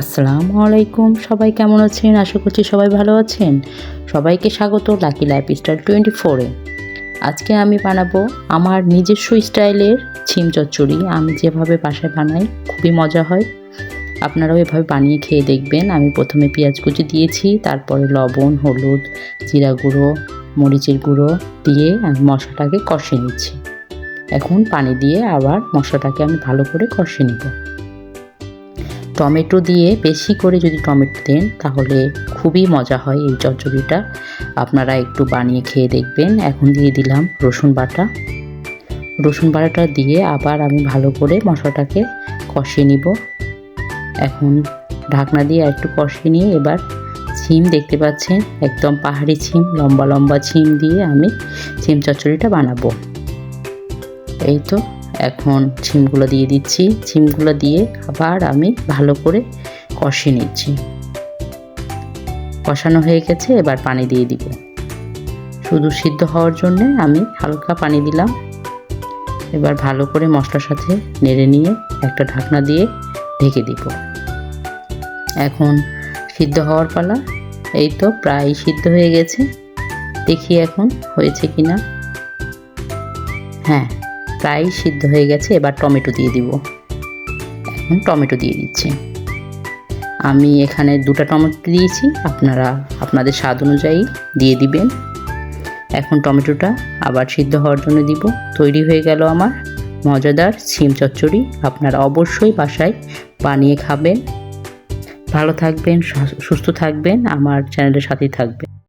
আসসালামু আলাইকুম। সবাই কেমন আছেন? আশা করছি সবাই ভালো আছেন। সবাইকে স্বাগত লাকি লাইফ স্টাইল টোয়েন্টি ফোরে আজকে আমি বানাবো আমার নিজস্ব স্টাইলের ছিম চচ্চড়ি। আমি যেভাবে বাসায় বানাই, খুবই মজা হয়। আপনারাও এভাবে বানিয়ে খেয়ে দেখবেন। আমি প্রথমে পেঁয়াজ কুচি দিয়েছি, তারপরে লবণ, হলুদ, জিরা গুঁড়ো, মরিচের গুঁড়ো দিয়ে আমি মশলাটাকে কষে নিচ্ছি। এখন পানি দিয়ে আবার মশলাটাকে আমি ভালো করে কষে নিব। টমেটো দিয়ে বেশি করে যদি টমেটো দেন, তাহলে খুবই মজা হয় এই চচ্চড়িটা। আপনারা একটু বানিয়ে খেয়ে দেখবেন। এখন দিয়ে দিলাম রসুন বাটা। রসুন বাটাটা দিয়ে আবার আমি ভালো করে মশলাটাকে কষিয়ে নিব। এখন ঢাকনা দিয়ে একটু কষিয়ে নিয়ে এবার ছিম দেখতে পাচ্ছেন, একদম পাহাড়ি ছিম, লম্বা লম্বা ছিম দিয়ে আমি ছিম চচ্চড়িটা বানাবো। এই তো এখন ছিমগুলো দিয়ে দিচ্ছি। ছিমগুলো দিয়ে আবার আমি ভালো করে কষিয়ে নিচ্ছি। কষানো হয়ে গেছে, এবার পানি দিয়ে দিব। শুধু সিদ্ধ হওয়ার জন্য আমি হালকা পানি দিলাম। এবার ভালো করে মশলার সাথে নেড়ে নিয়ে একটা ঢাকনা দিয়ে ঢেকে দিব। এখন সিদ্ধ হওয়ার পালা, এই তো প্রায় সিদ্ধ হয়ে গেছে। দেখি এখন হয়েছে কি না হ্যাঁ প্রায় সিদ্ধ হয়ে গেছে, এবার টমেটো দিয়ে দিব। এখন টমেটো দিয়ে দিচ্ছি। আমি এখানে দুটা টমেটো দিয়েছি, আপনারা, আপনাদের স্বাদ অনুযায়ী দিয়ে দিবেন। এখন টমেটোটা আবার সিদ্ধ হওয়ার জন্য দিব। তৈরি হয়ে গেল আমার মজাদার সিম চচ্চড়ি, আপনারা অবশ্যই বাসায় বানিয়ে খাবেন। ভালো থাকবেন সুস্থ থাকবেন, আমার চ্যানেলের সাথেই থাকবেন।